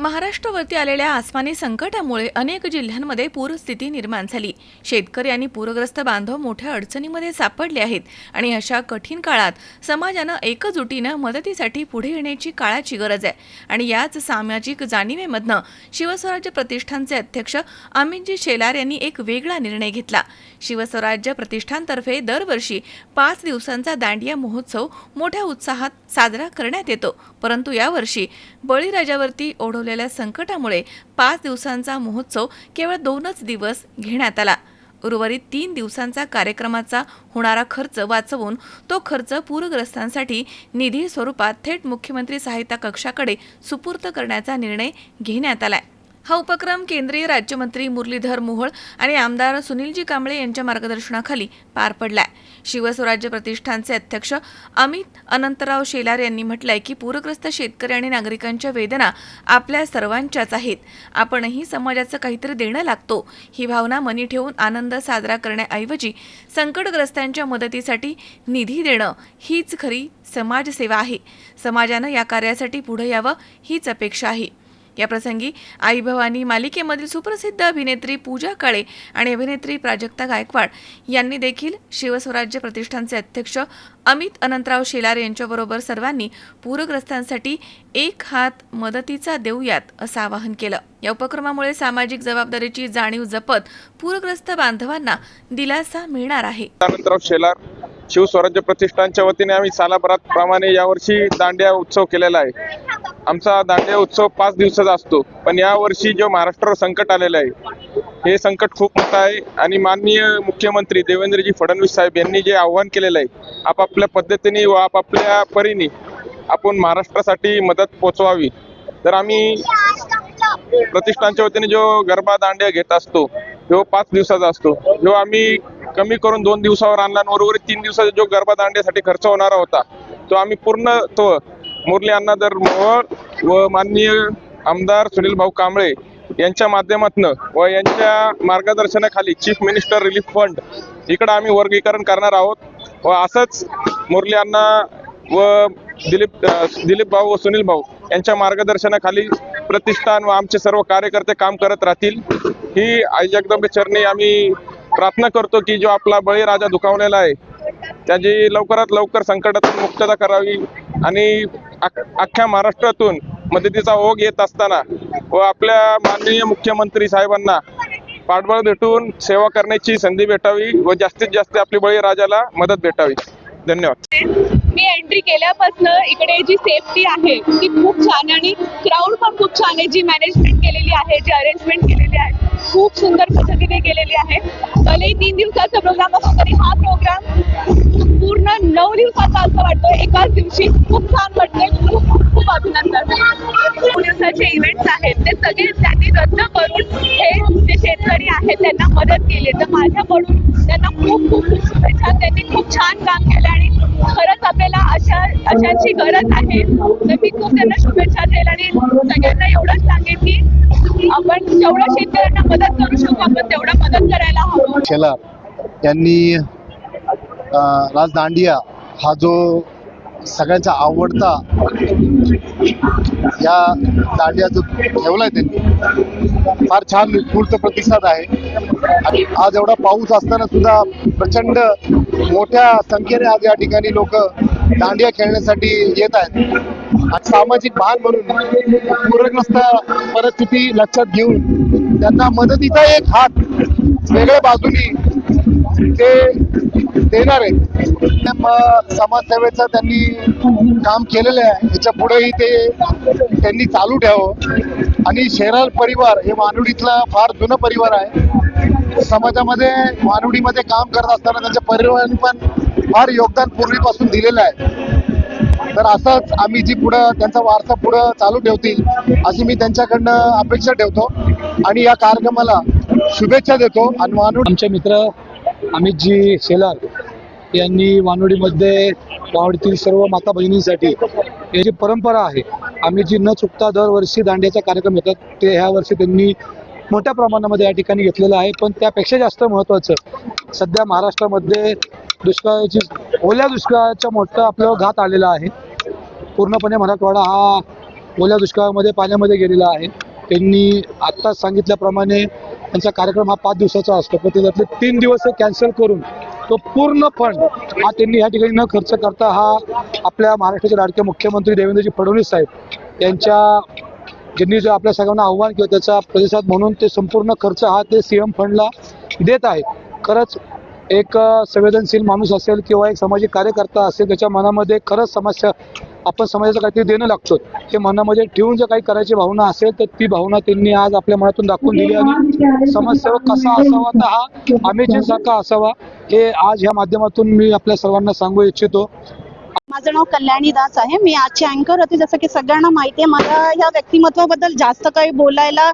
महाराष्ट्रावरती आलेल्या आसमानी संकटामुळे अनेक जिल्ह्यांमध्ये पूरस्थिती निर्माण झाली. शेतकरी आणि पूरग्रस्त बांधव मोठ्या अडचणीमध्ये सापडले आहेत आणि अशा कठीण काळात समाजानं एकजुटीनं मदतीसाठी पुढे येण्याची काळाची गरज आहे. आणि याच सामाजिक जाणीवेमधनं शिवस्वराज्य प्रतिष्ठानचे अध्यक्ष अमितजी शेलार यांनी एक वेगळा निर्णय घेतला. शिवस्वराज्य प्रतिष्ठानतर्फे दरवर्षी पाच दिवसांचा दांडिया महोत्सव मोठ्या उत्साहात साजरा करण्यात येतो. परंतु यावर्षी बळीराजावरती ओढवलेल्या संकटामुळे पाच दिवसांचा महोत्सव केवळ दोनच दिवस घेण्यात आला. उर्वरित तीन दिवसांचा कार्यक्रमाचा होणारा खर्च वाचवून तो खर्च पूरग्रस्तांसाठी निधी स्वरूपात थेट मुख्यमंत्री सहायता कक्षाकडे सुपूर्त करण्याचा निर्णय घेण्यात आलाय. हा उपक्रम केंद्रीय राज्यमंत्री मुरलीधर मोहोळ आणि आमदार सुनीलजी कांबळे यांच्या मार्गदर्शनाखाली पार पडलाय. शिवस्वराज्य प्रतिष्ठानचे अध्यक्ष अमित अनंतराव शेलार यांनी म्हटलंय की पूरग्रस्त शेतकरी आणि नागरिकांच्या वेदना आपल्या सर्वांच्याच आहेत. आपणही समाजाचं काहीतरी देणं लागतो. ही भावना मनी ठेवून आनंद साजरा करण्याऐवजी संकटग्रस्तांच्या मदतीसाठी निधी देणं हीच खरी समाजसेवा आहे. समाजानं या कार्यासाठी पुढे यावं हीच अपेक्षा आहे. याप्रसंगी आई भवानी मालिकेमधील सुप्रसिद्ध अभिनेत्री पूजा काळे आणि अभिनेत्री प्राजक्ता गायकवाड यांनी देखील शिवस्वराज्य प्रतिष्ठानचे अध्यक्ष अमित अनंतराव शेलार यांच्याबरोबर सर्वांनी पूरग्रस्तांसाठी एक हात मदतीचा देऊयात असं आवाहन केलं. या उपक्रमामुळे सामाजिक जबाबदारीची जाणीव जपत पूरग्रस्त बांधवांना दिलासा मिळणार आहे. अनंतराव शेलार शिवस्वराज्य प्रतिष्ठानच्या वतीने आम्ही सालाभरात प्रमाणे यावर्षी दांडिया उत्सव केलेला आहे. आमचा दांडिया उत्सव पाच दिवसाचा असतो. पण यावर्षी जो महाराष्ट्रावर संकट आलेलं आहे हे संकट खूप मोठं आहे. आणि माननीय मुख्यमंत्री देवेंद्रजी फडणवीस साहेब यांनी जे आव्हान केलेलं आहे आपापल्या पद्धतीने व आपापल्या परीने आपण महाराष्ट्रासाठी मदत पोचवावी. तर आम्ही प्रतिष्ठानच्या वतीने जो गरबा दांडिया घेत असतो तो पाच दिवसाचा असतो. जो आम्ही कमी करून दोन दिवसावर आणला आणि उर्वरित तीन दिवसाचा जो गरबा दांड्यासाठी खर्च होणारा होता तो आम्ही पूर्ण तो मुरली अण्णादर मोहोळ व माननीय आमदार सुनील भाऊ कांबळे यांच्या माध्यमातून व यांच्या मार्गदर्शनाखाली चीफ मिनिस्टर रिलीफ फंड इकडं आम्ही वर्गीकरण करणार आहोत. व असंच मुरली अण्णा व दिलीप दिलीप भाऊ व सुनील भाऊ यांच्या मार्गदर्शनाखाली प्रतिष्ठान व आमचे सर्व कार्यकर्ते काम करत राहतील. ही आई जगदंबे चरणी आम्ही प्रार्थना करतो की जो आपला बळीराजा दुखावलेला आहे त्याची लवकरात लवकर संकटातून मुक्तता करावी आणि अख्ख्या महाराष्ट्रातून मदतीचा ओघ येत असताना व आपल्या माननीय मुख्यमंत्री साहेबांना पाठबळ भेटून सेवा करण्याची संधी भेटावी व जास्तीत जास्त आपली बळीराजाला मदत भेटावी. धन्यवाद. मी एंट्री केल्यापासून इकडे जी सेफ्टी आहे ती खूप छान आणि क्राऊड पण खूप छान आहे. जी मॅनेजमेंट केलेली आहे जी अरेंजमेंट केलेली आहे खूप सुंदर पद्धतीने केलेली आहे. भलेही तीन दिवसाचा प्रोग्राम असतो तरी हा प्रोग्राम पूर्ण नऊ दिवसाचा असं वाटतं एकाच दिवशी खूप छान वाटतंय. खूप खूप अभिनंदन. दिवसाचे इव्हेंट्स आहेत. ते सगळे त्यांनी रद्द करून शेतकरी आहेत त्यांना मदत केली. तर माझ्याकडून त्यांना खूप खूप शुभेच्छा. त्यांनी खूप छान काम केलं आणि खरंच आपल्याला अशा अशाची गरज आहे. तर मी खूप त्यांना शुभेच्छा देईल आणि सगळ्यांना एवढंच सांगेन की आपण जेवढं शेतकऱ्यांना मदत करू शकू आपण तेवढं मदत करायला हवं. शेलार यांनी दांडिया हा जो सगळ्यांचा आवडता या दांडिया जो ठेवलाय त्यांनी. फार छान उत्स्फूर्त प्रतिसाद आहे. आणि आज एवढा पाऊस असताना सुद्धा प्रचंड मोठ्या संख्येने आज या ठिकाणी लोक दांडिया खेळण्यासाठी येत आहेत. आणि सामाजिक भान म्हणून पूरग्रस्त परिस्थिती लक्षात घेऊन त्यांना मदतीचा एक हात वेगळ्या बाजूनी ते देणार आहेत मग समाजसेवेचं त्यांनी काम केलेलं आहे. याच्या पुढेही ते त्यांनी चालू ठेवावं. आणि शेराल परिवार हे मानुडीतला फार जुनं परिवार आहे. समाजामध्ये मानुडीमध्ये काम करत असताना त्यांच्या परिवाराने पण फार योगदान पूर्वीपासून दिलेलं आहे. तर असंच आम्ही जी पुढं त्यांचा वारसा पुढं चालू ठेवतील अशी मी त्यांच्याकडनं अपेक्षा ठेवतो. आणि या कार्यक्रमाला शुभेच्छा देतो. आणि मानुड आमचे मित्र अमितजी शेलार यांनी वानोडीमध्ये वावडीतील सर्व माता बहिणींसाठी याची परंपरा आहे आम्ही जी न चुकता दरवर्षी दांड्याचा कार्यक्रम घेतात. ते ह्या वर्षी त्यांनी मोठ्या प्रमाणामध्ये या ठिकाणी घेतलेलं आहे. पण त्यापेक्षा जास्त महत्त्वाचं सध्या महाराष्ट्रामध्ये दुष्काळाची ओल्या दुष्काळाचा मोठा आपल्यावर घात आलेला आहे. पूर्णपणे मराठवाडा हा ओल्या दुष्काळामध्ये पाण्यामध्ये गेलेला आहे. त्यांनी आत्ताच सांगितल्याप्रमाणे त्यांचा कार्यक्रम हा पाच दिवसाचा असतो. पण त्याच्यातले तीन दिवस कॅन्सल करून तो पूर्ण फंड हा त्यांनी या ठिकाणी न खर्च करता हा आपल्या महाराष्ट्राचे लाडके मुख्यमंत्री देवेंद्रजी फडणवीस साहेब यांच्या ज्यांनी जो आपल्या सगळ्यांना आव्हान केलं त्याचा प्रतिसाद म्हणून ते संपूर्ण खर्च हा ते सीएम फंडला देत आहे खरंच एक संवेदनशील माणूस असेल किंवा एक सामाजिक कार्यकर्ता असेल त्याच्या मनामध्ये खरंच समस्या आपण समाजाचं काहीतरी देणं लागतो. ते मनामध्ये ठेवून जर काही करायची भावना असेल तर ती भावना त्यांनी आज आपल्या मनातून दाखवून दिली आणि समाजसेवक कसा असावा तर हा अमेजिंगसारखा असावा. हे आज ह्या माध्यमातून मी आपल्या सर्वांना सांगू इच्छितो. माझं नाव कल्याणी दास आहे. मी आजची अँकर होते. जसं की सगळ्यांना माहिती आहे मला या व्यक्तिमत्वाबद्दल जास्त काही बोलायला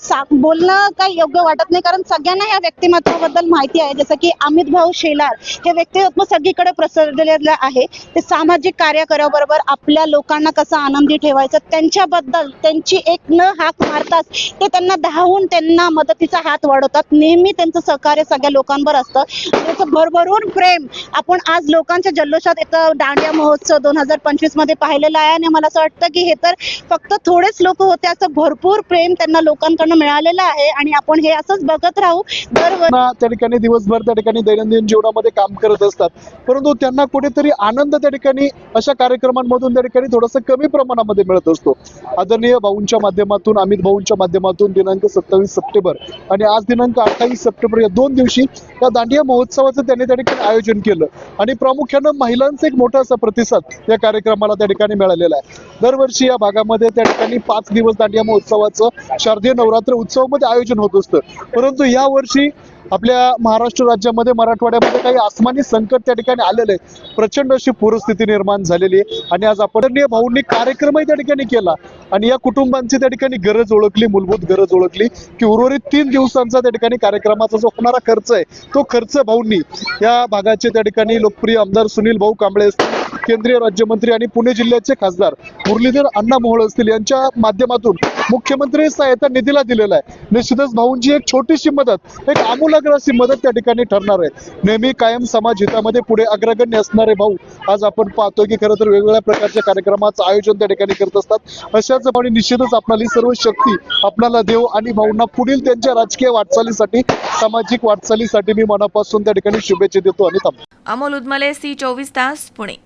सा- बोलणं काही योग्य वाटत नाही. कारण सगळ्यांना या व्यक्तिमत्वाबद्दल माहिती आहे. जसं की अमित भाऊ शेलार हे व्यक्तिमत्व सगळीकडे प्रसरलेलं आहे. ते सामाजिक कार्य कराबरोबर आपल्या लोकांना कसं आनंदी ठेवायचं त्यांच्याबद्दल त्यांची एक न हाक मारताच ते त्यांना धावून त्यांना मदतीचा हात वाढवतात. नेहमी त्यांचं सहकार्य सगळ्या लोकांवर असतं. त्याचं भरभरून प्रेम आपण आज लोकांच्या जल्लोषात इथं दांडिया महोत्सव दोन हजार पंचवीसमध्ये पाहिलेला आहे. आणि मला असं वाटतं की हे तर फक्त थोडेच लोक होते असं भरपूर प्रेम त्यांना लोकांकडनं मिळालेलं आहे. आणि आपण हे असंच बघत राहू. दर त्या ठिकाणी दिवसभर त्या ठिकाणी दैनंदिन जीवनामध्ये काम करत असतात. परंतु त्यांना कुठेतरी आनंद त्या ठिकाणी अशा कार्यक्रमांमधून त्या ठिकाणी थोडासा कमी प्रमाणामध्ये मिळत असतो. आदरणीय भाऊंच्या माध्यमातून अमित भाऊंच्या माध्यमातून दिनांक सत्तावीस सप्टेंबर आणि आज दिनांक अठ्ठावीस सप्टेंबर या दोन दिवशी या दांडिया महोत्सवाचं त्यांनी त्या ठिकाणी आयोजन केलं. आणि प्रामुख्यानं महिलांचं एक मोठं असा प्रतिसाद या कार्यक्रमाला त्या ठिकाणी मिळालेला आहे. दरवर्षी या भागामध्ये त्या ठिकाणी पाच दिवस दांडिया महोत्सवाचं शारदीय नवरात्र उत्सवामध्ये आयोजन होत असतं. परंतु या वर्षी आपल्या महाराष्ट्र राज्यामध्ये मराठवाड्यामध्ये काही आसमानी संकट त्या ठिकाणी आलेलं आहे. प्रचंड अशी पूरस्थिती निर्माण झालेली आहे आणि आज आपण भाऊंनी कार्यक्रमही त्या ठिकाणी केला. आणि या कुटुंबांची त्या ठिकाणी गरज ओळखली मूलभूत गरज ओळखली की उर्वरित तीन दिवसांचा त्या ठिकाणी कार्यक्रमाचा जो होणारा खर्च आहे तो खर्च भाऊंनी या भागाचे त्या ठिकाणी लोकप्रिय आमदार सुनील भाऊ कांबळे असतील केंद्रीय राज्यमंत्री आणि पुणे जिल्ह्याचे खासदार मुरलीधर अण्णा मोहोळ असतील यांच्या माध्यमातून मुख्यमंत्री सहायता निधीला दिलेला आहे. निश्चितच भाऊंची एक छोटीशी मदत एक आमूलाग्र अशी मदत त्या ठिकाणी ठरणार आहे. नेहमी कायम समाज हितामध्ये पुढे अग्रगण्य असणारे भाऊ आज आपण पाहतोय की खरं तर वेगवेगळ्या प्रकारच्या कार्यक्रमाचं आयोजन त्या ठिकाणी करत असतात. अशाच भावने निश्चितच आपणाली सर्व शक्ती आपणाला देव आणि भाऊंना पुढील त्यांच्या राजकीय वाटचालीसाठी सामाजिक वाटचालीसाठी मी मनापासून त्या ठिकाणी शुभेच्छा देतो आणि थांबतो. अमोल उदमले सी चोवीस तास पुणे.